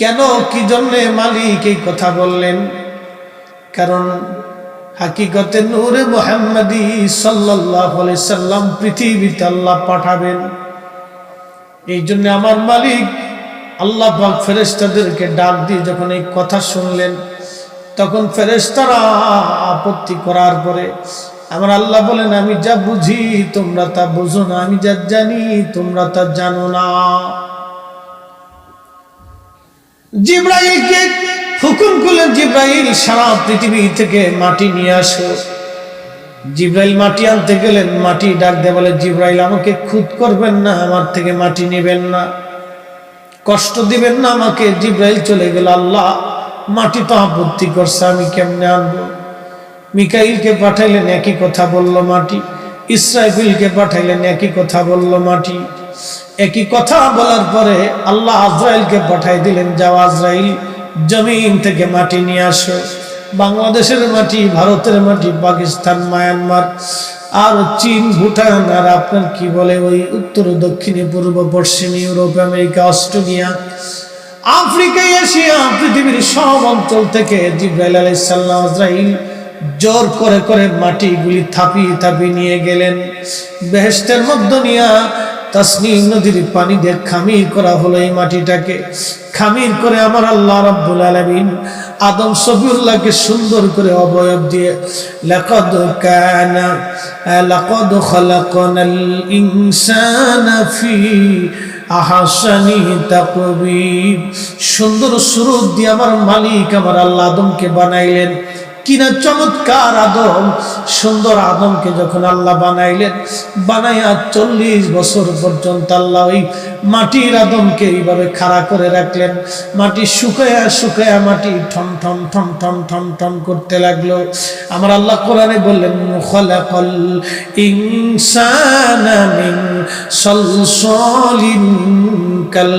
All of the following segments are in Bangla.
কেন, কি জন্যে মালিক এই কথা বললেন? কারণ হাকিকতে নূরে মোহাম্মদী সাল্লাহ সাল্লাম পৃথিবীতে আল্লাহ পাঠাবেন। এই জন্য আমার মালিক আল্লাহ ফেরেস্তাদেরকে ডাক দিয়ে যখন এই কথা শুনলেন, তখন ফেরেস্তারা আপত্তি করার পরে আমার আল্লাহ বলেন, আমি যা বুঝি তোমরা তা বুঝো না, আমি যা জানি তোমরা তা জানো না। জিব্রাইলকে হুকুম করলেন, জিব্রাইল, সারা পৃথিবী থেকে মাটি নিয়ে আসো। জিব্রাইল মাটি আনতে গেলেন, মাটি ডাক দিয়ে বলে, জিব্রাইল, আমাকে খুদ করবেন না, আমার থেকে মাটি নেবেন না। কষ্ট দিবেন না আমাকে। জিব্রাইল চলে গেল, আল্লাহ, মাটি তো আপত্তি করছে, আমি কেমনে আনব? মিকাইলকে পাঠাইলেন, একই কথা বলল মাটি। ইসরাফিলকে পাঠাইলেন, একই কথা বলল মাটি। একই কথা বলার পরে আল্লাহ আজরাইলকে পাঠাই দিলেন, যাও আজরাইল, জমিন থেকে মাটি নিয়ে আসো। বাংলাদেশের মাটি, ভারতের মাটি, পাকিস্তান, মায়ানমার আর চীন, ভুটান আর আপনার কি বলে ওই উত্তর, দক্ষিণে, পূর্ব, পশ্চিম, Europe, America, Australia, Africa, Asia, পৃথিবীর সব অঞ্চল থেকে জিব্রাইল আলাইসাল্লাম আজরাইল জোর করে করে মাটিগুলি থাপিয়ে থাপিয়ে নিয়ে গেলেন। বেহেস্তের মধ্য নিয়া তাসনিম নদীর পানি দিয়ে খামির করা হলো এই মাটিটাকে। খামির করে আমার আল্লাহ রাব্বুল আলামিন আদম সফিউল্লাহকে সুন্দর করে অবয়ব দিয়ে, লাকাদ কানা, লাকাদ খালাকনাল ইনসানা ফি আহাসানি তাকবীর। সুন্দর সুরত দিয়ে আমার মালিক আমার আল্লাহ আদমকে বানাইলেন। কিনা চমৎকার আদম, সুন্দর আদমকে যখন আল্লাহ বানাইলেন, বানাইয়া চল্লিশ বছর পর্যন্ত আল্লাহ ওই মাটির আদমকে এইভাবে খাড়া করে রাখলেন। মাটি শুকায়া শুকায়া মাটি ঠন ঠন ঠন ঠন ঠন ঠন করতে লাগল। আমার আল্লাহ কোরআনে বললেন খলাকল ইনসানা মিন সলসলিন কাল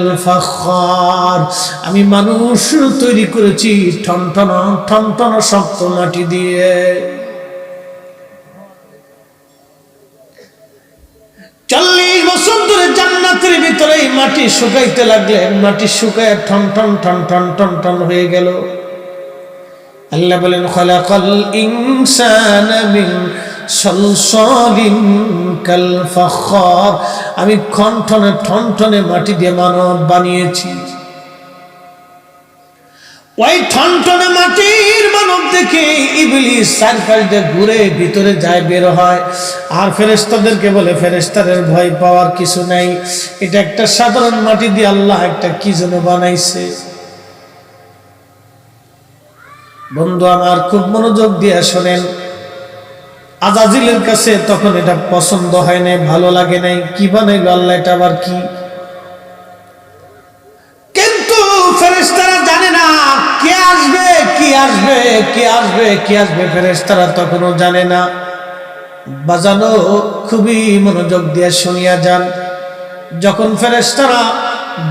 আমি মানুষ তৈরি করেছি ঠন ঠন ঠন ঠন শক্ত মাটি দিয়ে। চল্লিশ বছর ধরে জান্নাতের ভিতরে এই মাটি শুকাইতে লাগলেন মাটি শুকায় ঠন ঠন ঠন ঠন ঠন ঠন হয়ে গেল। আল্লাহ বলেন, খলাকল ইনসান মিন সলসলিন কাল আমি ঠনঠনে ঠনঠনে মাটি দিয়ে মানব বানিয়েছি। ওই ঠনঠনে মাটির মানব দেখে ইবলিস চারপাশ দিয়ে ঘুরে ভিতরে যায় বের হয়। আর ফেরেস্তাদেরকে বলে ফেরেস্তাদের ভয় পাওয়ার কিছু নাই। এটা একটা সাধারণ মাটি দিয়ে আল্লাহ একটা কি যেন বানাইছে। বন্ধু আমার, খুব মনোযোগ দিয়ে শোনেন। আজাজিলের কাছে তখন এটা পছন্দ হয় নাই, ভালো লাগে নাই। কি বানাইলো আল্লাহ, এটা আবার কি? কে আসবে, কি আসবে, কে আসবে, কি আসবে ফেরেস্তারা তখনও জানে না। বাজানো খুবই মনোযোগ দিয়ে শুনিয়া যান। যখন ফেরেস্তারা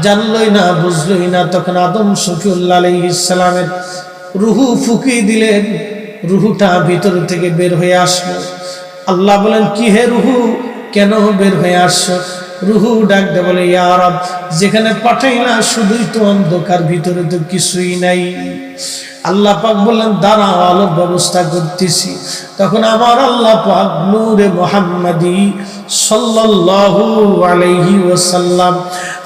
জানলই না, বুঝলই না, তখন আদম শফিউল্লাহ আলাইহিস রুহু ফুকিয়ে দিলেন। রুহুটা ভিতর থেকে বের হয়ে আসলো। আল্লাহ বলেন, কি হে রুহু? কেন বের হয়ে আসছো? রুহু ডাক দে বলে ইয়ারব যেখানে পাঠাই না, শুধুই তো অন্ধকার, ভিতরে তো কিছুই নাই। আল্লাহ পাক বললেন, দাঁড়াও আলোর ব্যবস্থা করতেছি। তখন আমার আল্লাহ পাক নূরে মোহাম্মদী সাল্লাল্লাহু আলাইহি ওয়াসাল্লাম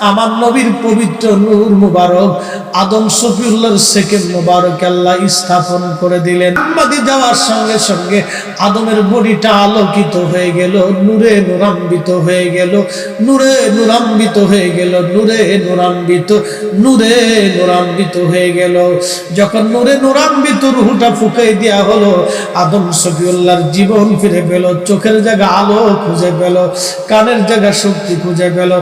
আমার নবীর পবিত্র নূর মুবারক, আদম সফিউল্লাহর সেকেন্ড মুবারক আল্লাহ স্থাপন করে দিলেন। মোহাম্মদী যাওয়ার সঙ্গে সঙ্গে আদমের বডিটা আলোকিত হয়ে গেল, নূরে নুরাম্বিত হয়ে গেল, নূরে নুরাম্বিত হয়ে গেল, নূরে নুরাম্বিত নূরে নুরাম্বিত হয়ে গেল। যখন নূরে নুরাম্বিত রুহুটা ফুকাই দেওয়া হলো, আদম সফিউল্লাহর জীবন ফিরে পেল, চোখের জায়গা আলো খুঁজে পেল, কানের জায়গা শক্তি খুঁজে পেল,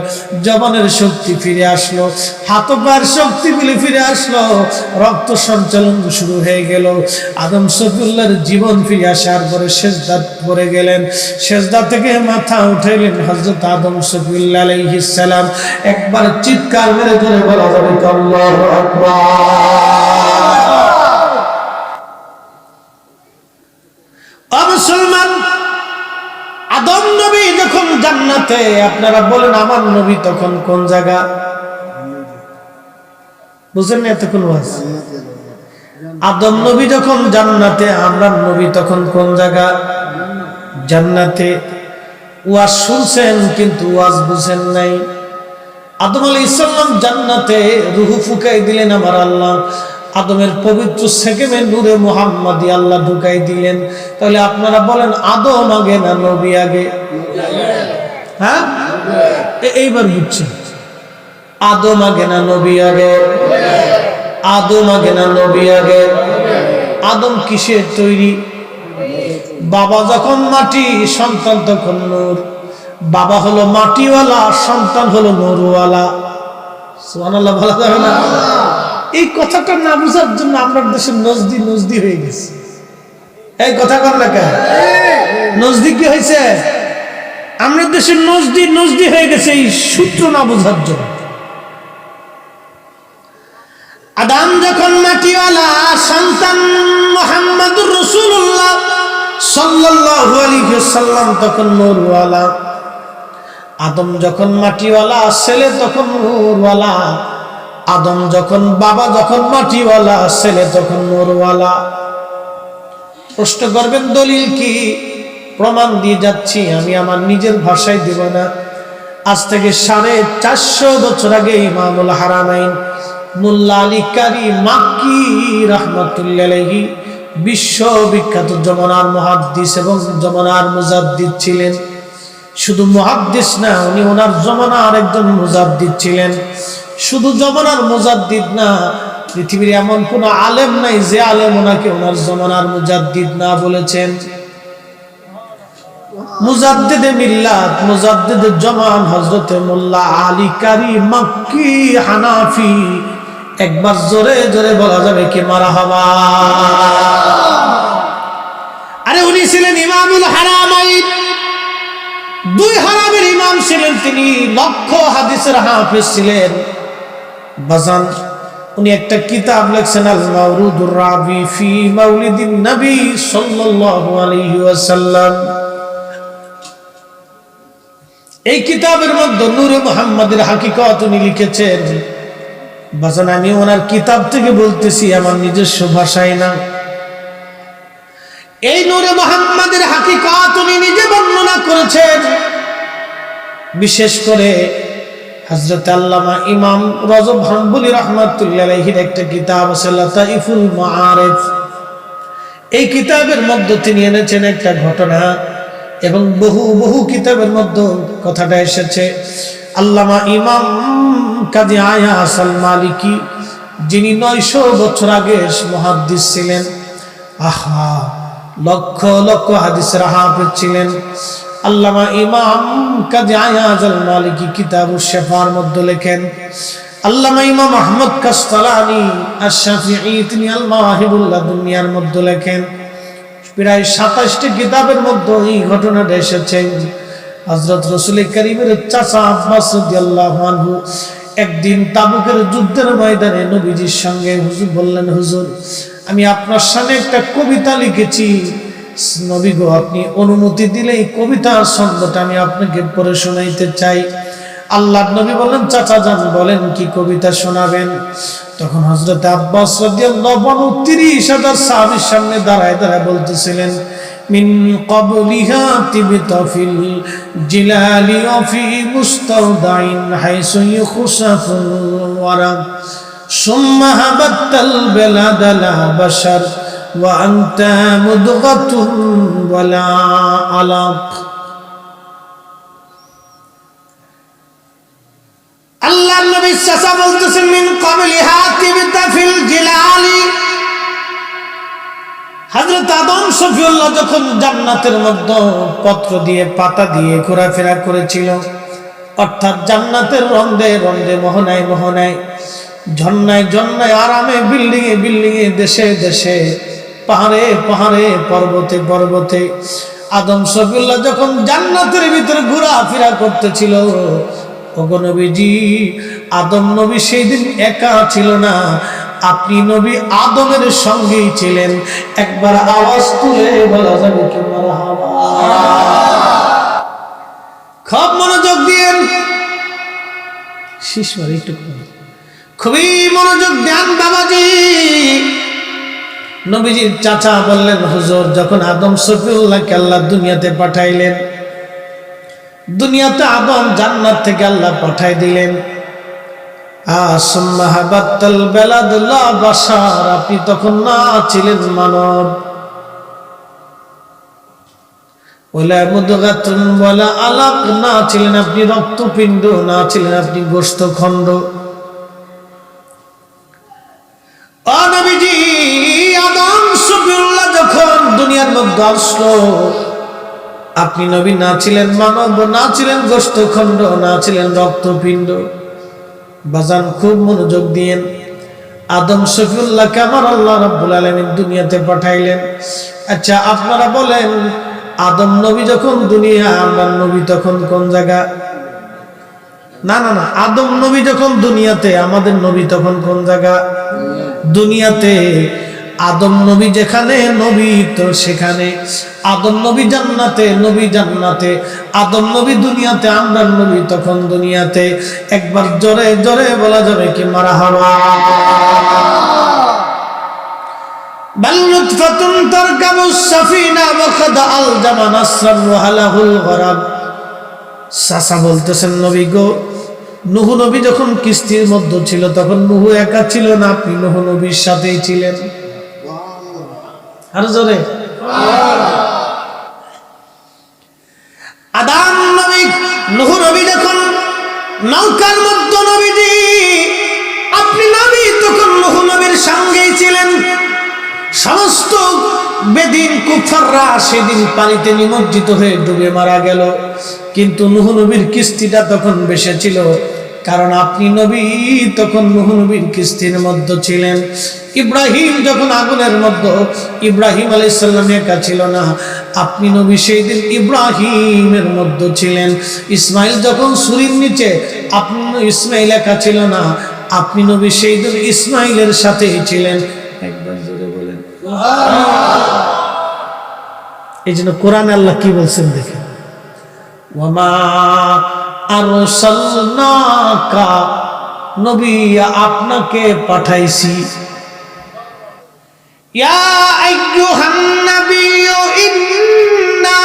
জবানের শক্তি ফিরে আসলো, হাত পায়ের শক্তিগুলি ফিরে আসলো, রক্ত সঞ্চালন শুরু হয়ে গেল। আদম সফুল্লার জীবন ফিরে আসার পরে শেষদা পরে গেলেন। শেষদা থেকে মাথা উঠাইলেন হজরত আদম সফিউল্লাহ আলাইহিস একবার চিৎকার মেরে ধরে বলা যাবে তো আল্লাহু আকবার মুসলমান আদম নবী যখন জান্নাতে আপনারা বলেন, আমার নবী তখন কোন জায়গা? বুঝেন না এতক্ষণ ওয়াজ। আদম নবী যখন জান্নাতে, আমরা নবী তখন কোন জায়গা? জান্নাতে। ওয়াজ শুনছেন, কিন্তু ওয়াজ বুঝেন নাই। আদম আলী ইসলাম জান্নাতে রুহু ফুকাই দিলেন আমার আল্লাহ। আদমের পবিত্র সেকেমে নূরে মোহাম্মদি আল্লাহ ঢুকাই দিলেন। তাহলে আপনারা বলেন, আদম আগে না নবী আগে? হ্যাঁ? এইবার বুঝছেন আদম আগে না নবী আগে? আদম আগে না নবী আগে? আদম কিসের তৈরি? বাবা যখন মাটি, সন্তান তখন নূর। বাবা হলো মাটিওয়ালা, সন্তান হলো নূরওয়ালা। সুবহানাল্লাহ ভালো যাবে না? এই কথাটা না বোঝার জন্য আমরা দেশে নজদি নজদি হয়ে গেছে। এই কথা কর না কেন? নজদি কি হয়েছে? আমরা দেশের নজদি নজদি হয়ে গেছে এই সূত্র না বোঝার জন্য। আদাম যখন মাটিওয়ালা, সন্তান মোহাম্মদুর রসুল্লাহ সাল্লাল্লাহু আলাইহি সাল্লাম তখন নূরওয়ালা। আদম যখন মাটিওয়ালা, ছেলে তখন নূরওয়ালা। আদম যখন বাবা যখন মাটিওয়ালা, ছেলে তখন নূরওয়ালা। প্রশ্ন করবেন, দলিল কি? প্রমাণ দিয়ে যাচ্ছি, আমি আমার নিজের ভাষায় দিব না। আজ থেকে সাড়ে চারশো বছর আগে ইমামুল হারামাইন মুল্লা আলী কারি মাক্কি রহমতুল্লাহি বিশ্ববিখ্যাত জমনার মহাদ্দিস এবং জমনার মুজাদ্দিদ ছিলেন। শুধু মহাদ্দিস না, উনি ওনার জমানার একজন মুজাদ্দিদ ছিলেন। শুধু জমানার মুজাদ্দিদ না, পৃথিবীর এমন কোন আলেম নাই যে আলেম ওনাকে ওনার জমানার মুজাদ্দিদ না বলেছেন। ইমাম ছিলেন তিনি, লক্ষ হাদিসের হাফেজ ছিলেন। বাজান, উনি একটা কিতাব লেখছেন আল রাবি ফি মাউলিদিন নবী সাল্লাল্লাহু আলাইহি ওয়াসাল্লাম। এই কিতাবের মধ্যে নূরে মুহাম্মাদের হাকিকত উনি লিখেছেন। বাজান, আমি ওনার কিতাব থেকে বলতেছি, আমার নিজস্ব ভাষায় না। এই নূরে মোহাম্মদের হাকিকত উনি নিজে বর্ণনা করেছেন। বিশেষ করে হজরত আল্লামা ইমাম রজব হাম্বুলি রহমাতুল্লাহির একটা কিতাব আছে, লতাইফুল মাআরিফ। এই কিতাবের মধ্যে তিনি এনেছেন একটা ঘটনা। এবং বহু বহু কিতাবের মধ্যে কথাটা এসেছে। আল্লামা ইমাম কাজী আয়া আসাল মালিকি, যিনি নয়শো বছর আগে মহাদ্দিস ছিলেন। আহা, লক্ষ লক্ষ হাদিসের হাফেজ ছিলেন। আল্লামা ইমাম কাজী আয়াজ আল মালিকি কিতাবু শেফার মধ্যে লেখেন, আল্লামা ইমাম আহমদ কাস্তালানি আর শাফিঈ তিনি আল মাওয়াহিবুল্লাহ দুনিয়ার মধ্যে লেখেন প্রায় সাতাশটি কিতাবের মধ্যে এই ঘটনাটা এসেছে। হজরত রসুল করিমের চাচা আব্বাস একদিন তাবুকের যুদ্ধের ময়দানে নবীজির সঙ্গে হুজুর বললেন, হুজুর, আমি আপনার সামনে একটা কবিতা লিখেছি। নবী গো, আপনি অনুমতি দিলে এই কবিতার ছন্দটা আমি আপনাকে পড়ে শোনাইতে চাই। আল্লাহ নবী বললেন চাচা যান, বলেন কি কবিতা শোনাবেন? তখন হজরত আব্বাস তিরিশ হাজার সাহাবির সামনে দাঁড়ায় দাঁড়ায় বলতেছিলেন, মিন কবলিহা তিবিতফিল জিলালি অফি মুস্তাউদাইন হাইসু ইউখসাফুল ওয়ারা। সুম্মা হাবাত্তাল বেলাদা লা বাশার ওয়া আনতা মুদগাতুন ওয়ালা আলাক। আল্লাহ মিন ফিল জিলালি। আদম যখন জান্নাতের মধ্যে পত্র দিয়ে, পাতা দিয়ে ঘোরাফেরা করেছিল, অর্থাৎ জান্নাতের রন্দে রন্দে, মোহনায় মোহনায়, ঝর্ণায় ঝর্ণায়, আরামে বিল্ডিং এ বিল্ডিং এ দেশে দেশে, পাহাড়ে পাহাড়ে, পর্বতে পর্বতে, আদম সফিউল্লাহ যখন জান্নাতের ভিতরে ঘোরাফেরা করতেছিল ওগো নবীজি, আদম নবী সেই দিন একা ছিল না। আপনি নবী আদমের সঙ্গেই ছিলেন। একবার আওয়াজ তুলে বলা যাবে কি খুব মনোযোগ দিয়েন। শিশু একটু খুবই মনোযোগ দেন বাবাজি। নবীজির চাচা বললেন, হুজুর, যখন আদম সফিউল্লাহকে আল্লাহ দুনিয়াতে পাঠাইলেন দুনিয়াতে আদম জান্নাত থেকে আল্লাহ পাঠাই দিলেন। আপনি তখন না ছিলেন মানব। ওলা মুদগাতুন না ছিলেন আপনি রক্তপিণ্ড, না ছিলেন আপনি গোষ্ঠখণ্ড নবীজি, আদম, সফিউল্লাহ যখন দুনিয়ার মধ্যে আসলো আপনি নবী না ছিলেন মানব, না ছিলেন গোষ্ঠখণ্ড, না ছিলেন রক্তপিণ্ড। বাজান, খুব মনোযোগ দিয়েন। আদম শফিউল্লাহকে আমার আল্লাহ রাব্বুল আলামিন দুনিয়াতে পাঠাইলেন? আচ্ছা আপনারা বলেন, আদম নবী যখন দুনিয়া, আমরা নবী তখন কোন জায়গা? না না না, আদম নবী যখন দুনিয়াতে, আমাদের নবী তখন কোন জায়গা? দুনিয়াতে। আদম নবী যেখানে, নবী তো সেখানে। আদম নবী জান্নাতে নবী জান্নাতে। আদম নবী দুনিয়াতে, আমরা নবী তখন দুনিয়াতে। একবার জোরে জোরে বলা যাবে কি মারা হওয়া? বলতেছেন, নবী গো যখন ছিল, তখন নুহু একা ছিল না, আপনি নুহু নবীর সাথেই ছিলেন। আর জোরে। নৌকার মধ্যে নবীজি আপনি নবী তখন নুহু নবীর সঙ্গেই ছিলেন। সমস্ত বেদিন কুফাররা সেদিন পানিতে নিমজ্জিত হয়ে ডুবে মারা গেল। কিন্তু নুহ কিস্তিটা তখন বেশি ছিল। কারণ আপনি নবী, তখন নুহ নবীর কিস্তির মধ্যে ছিলেন। ইব্রাহিম যখন আগুনের মধ্যে, ইব্রাহিম আলাই সাল্লাম একা ছিল না। আপনি নবী সেই দিন ইব্রাহিমের মধ্যে ছিলেন। ইসমাইল যখন সুরির নিচে, আপনি ইসমাইল একা ছিল না। আপনি নবী সেই দিন ইসমাইলের সাথেই ছিলেন। একবার জোরে বলেন। এই জন্য কোরআন আল্লাহ কি বলছেন দেখেন। ওয়ামা আরসালনাকা, নবী, আপনাকে পাঠাইছি। ইয়া আইয়ুহান নাবিয়্যু ইন্না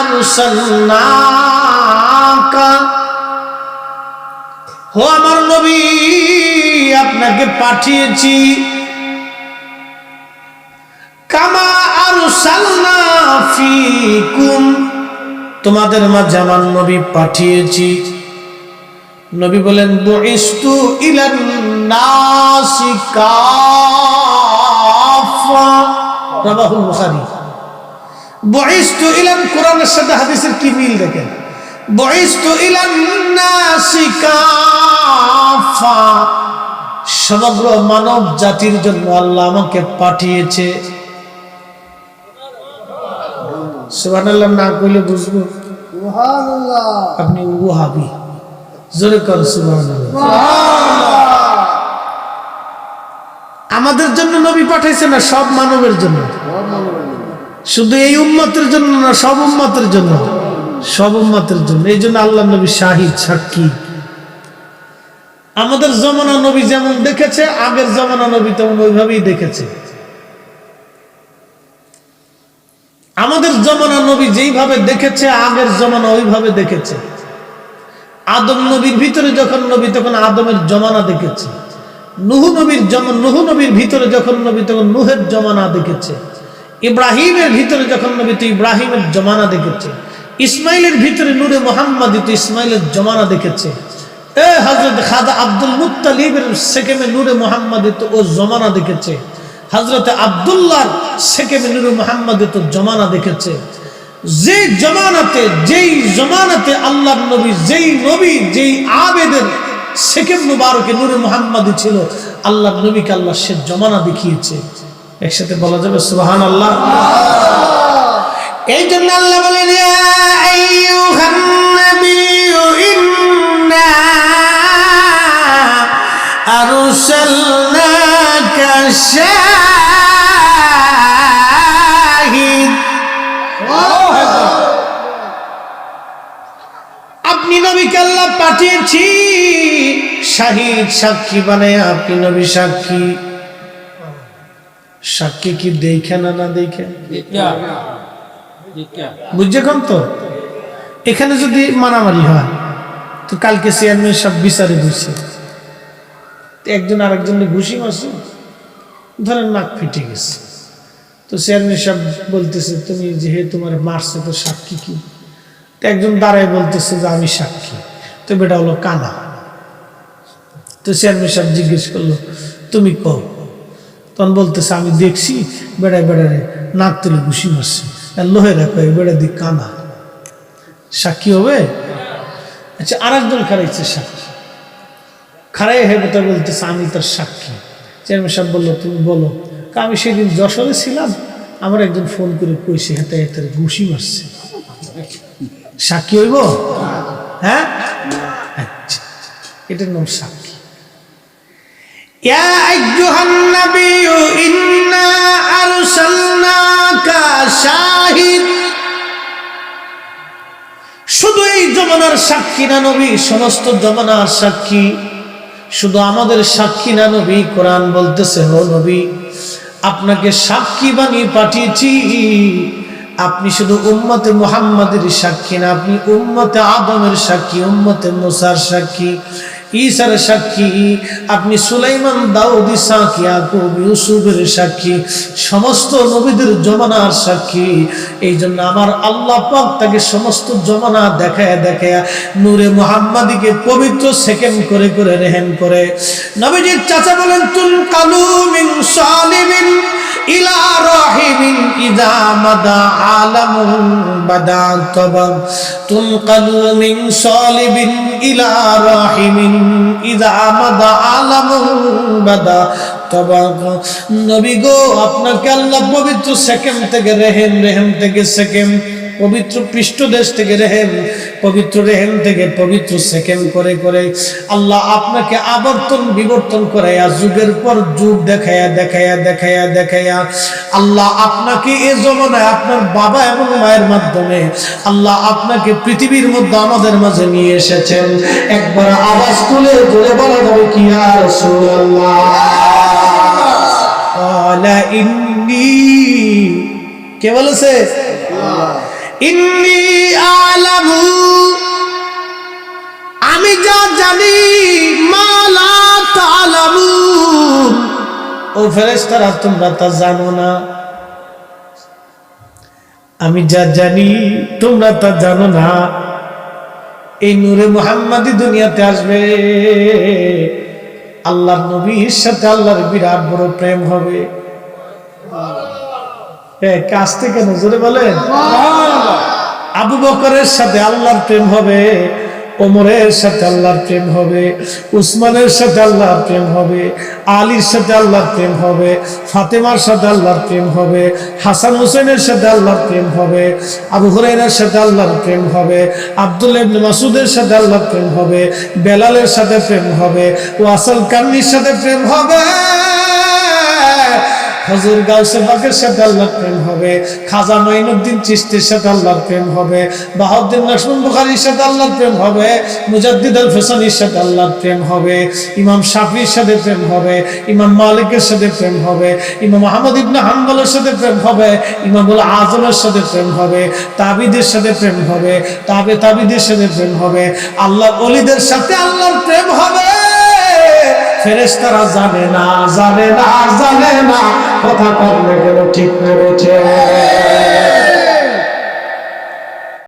আরসালনাকা। হো আমার নবী, আপনাকে পাঠিয়েছি। কামা আরসালনা ফিকুম তোমাদের মাঝে আমার নবী পাঠিয়েছি। নবী বলেন, বুইস্তু ইলান রাবাহুল বুখারী। বুইস্তু ইলান কোরআনের সাথে হাদিসের কি মিল দেখেন? বুইস্তু ইলান সমগ্র মানব জাতির জন্য আল্লাহ আমাকে পাঠিয়েছে। সুবহানাল্লাহ না কইলে বুঝব। আপনি ওহাবি। জোরে কর সুবহানাল্লাহ। আমাদের জন্য নবী পাঠাইছে না সব মানবের জন্য। শুধু এই উম্মতের জন্য না সব উম্মতের জন্য। সব উম্মতের জন্য। এই জন্য আল্লাহ নবী শাহিদ সাক্ষী। আমাদের জমানা নবী যেমন দেখেছে আগের জমানা নবী তেমন ওইভাবেই দেখেছে। আমাদের জমানা নবী যেইভাবে দেখেছে, আগের জমানা ওইভাবে দেখেছে। আদম নবীর ভিতরে যখন নবী, তখন আদমের জমানা দেখেছে। নুহু নবীর জমা, নুহু নবীর ভিতরে যখন নবী, তখন নুহের জমানা দেখেছে। ইব্রাহিমের ভিতরে যখন নবী, তো ইব্রাহিমের জমানা দেখেছে। ইসমাইলের ভিতরে নূরে মোহাম্মদ, তো ইসমাইলের জমানা দেখেছে। এ হজরত খাদা আব্দুল মুত্তালিবের সেকেমে নূরে মোহাম্মদ, তো ও জমানা দেখেছে। হজরত আবদুল্লাহ সেকেমে নূরে মোহাম্মদ তো জমানা দেখেছে। যে জমানাতে, যেই জমানাতে আল্লাহ নবী, যেই নবী, যেই আবেদের সেকেম মুবারকে নূরে মোহাম্মদ ছিল আল্লাহ নবীকে আল্লাহ সে জমানা দেখিয়েছে। একসাথে বলা যাবে সুবাহান আল্লাহ এই জন্য আল্লাহ বলেন আপনি নবীকে আল্লাহ পাঠিয়েছি। শাহিদ সাক্ষী বানায়, আপনি নবী সাক্ষী। সাক্ষী কি দেখে না না দেখে? বুঝছে কম তো? এখানে যদি মারামারি হয়, তো কালকে চেয়ারম্যান সব বিচারে তো একজন আরেকজনের ঘুষি মারছে। ধরেন নাক ফেটে গেছে। তো চেয়ারম্যান সাহেব বলতেছে, তুমি যেহেতু তোমার মারছে, তো সাক্ষী কি? তো একজন দাঁড়ায় বলতেছে যে, আমি সাক্ষী। তো বেটা হলো কানা তো চেয়ারম্যান সাহেব জিজ্ঞেস করল, তুমি কও? তখন বলতেছে, আমি দেখছি, বেড়ায় বেড়ারে নাক তুলে ঘুষি মারছে। আর লোহে রাখো, এই বেড়া দিক কানা সাক্ষী হবে? আচ্ছা আর একজন খারাইছে সাক্ষী। খারাই হয়ে কথা বলতেছে, আমি তার সাক্ষী। চেয়ারম্যান সাহেব বললো তুমি বলো কা আমি সেদিন যশোরে ছিলাম আমার একজন ফোন করে কইছে হেঁটে হেঁটে ঘুষি মারছে সাক্ষী হইব হ্যাঁ আচ্ছা এটার নাম সাক্ষী يا أيها النبي إنا أرسلناك شاهد শুধু এই জমানার সাক্ষী না নবী সমস্ত জমানার সাক্ষী শুধু আমাদের সাক্ষী না নবী? কোরআন বলতেছে হো নবী, আপনাকে সাক্ষী বানিয়ে পাঠিয়েছি। আপনি শুধু উম্মতে মুহাম্মাদের সাক্ষী না, আপনি উম্মতে আদমের সাক্ষী, উম্মতে মুসার সাক্ষী। ঈসার সাক্ষী, আপনি সুলাইমান দাউদি ইসাক ইয়াকুব ইউসুফের সাক্ষী, সমস্ত নবীদের জমানার সাক্ষী। এই জন্য আমার আল্লাহ পাক তাকে সমস্ত জমানা দেখায় দেখায় নূরে মুহাম্মাদিকে পবিত্র সেকেন্ড করে করে রেহেন করে। নবীজির চাচা বলেন, তুল কালু মিন সালিমিন ইলা রাহিমিন ইদা মাদা আলামুন বাদা তবাব তুনকালু মিন সালিবিন ইলা রাহিমিন ইদা মাদা আলামুন বাদা নবী গো, আপনাকে আল্লাহ পবিত্র সেকেন্ড থেকে রেহেম রেহেম থেকে সেকেন্ড। পবিত্র পৃষ্ঠদেশ থেকে রেহেম পবিত্র রেহেম থেকে পবিত্র সেকেন্ড করে করে আল্লাহ আপনাকে আবর্তন বিবর্তন করাইয়া যুগের পর যুগ দেখায়া দেখায়া দেখায়া দেখায়া আল্লাহ আপনাকে এ জমানায় আপনার বাবা এবং মায়ের মাধ্যমে আল্লাহ আপনাকে পৃথিবীর মধ্যে আমাদের মাঝে নিয়ে এসেছেন। একবার আওয়াজ তুলে জোরে বলা যাবে কি আর কে বলেছে? ইন্নি আলামু, আমি যা জানি মালা তালামু। ও ফেরেশতারা, তোমরা তা জানো না। আমি যা জানি, তোমরা তা জানো না। এই নূরে মোহাম্মদী দুনিয়াতে আসবে। আল্লাহর নবীর সাথে আল্লাহর বিরাট বড় প্রেম হবে। কাছ থেকে নজরে বলেন। আবু বকরের সাথে আল্লাহর প্রেম হবে, ওমরের সাথে আল্লাহর প্রেম হবে, উসমানের সাথে আল্লাহর প্রেম হবে, আলীর সাথে আল্লাহর প্রেম হবে, ফাতেমার সাথে আল্লাহর প্রেম হবে, হাসান হোসেনের সাথে আল্লাহর প্রেম হবে, আবু হুরাইরার সাথে আল্লাহর প্রেম হবে আব্দুল ইবনে মাসুদের সাথে আল্লাহর প্রেম হবে, বেলালের সাথে প্রেম হবে, ওয়াসাল কান্নির সাথে প্রেম হবে। হজুর গাউসে বাগের সাথে আল্লাহর প্রেম হবে খাজা মাইনুদ্দিন চিস্তির সাথে আল্লাহর প্রেম হবে বাহাউদ্দিন লক্ষ্মণ বুখারির সাথে আল্লাহর প্রেম হবে মুজাদ্দিদ আল ফেসানির সাথে আল্লাহর প্রেম হবে ইমাম শাফির সাথে প্রেম হবে ইমাম মালিকের সাথে প্রেম হবে ইমাম আহমদ ইবনে হাম্বলের সাথে প্রেম হবে ইমামুল আজমের সাথে প্রেম হবে তাবিদের সাথে প্রেম হবে তাবে তাবিদের সাথে প্রেম হবে আল্লাহ অলিদের সাথে আল্লাহর প্রেম হবে ফেরেস্তারা জানে না জানে না জানে না। কথা করলে গেল ঠিক নেবেছে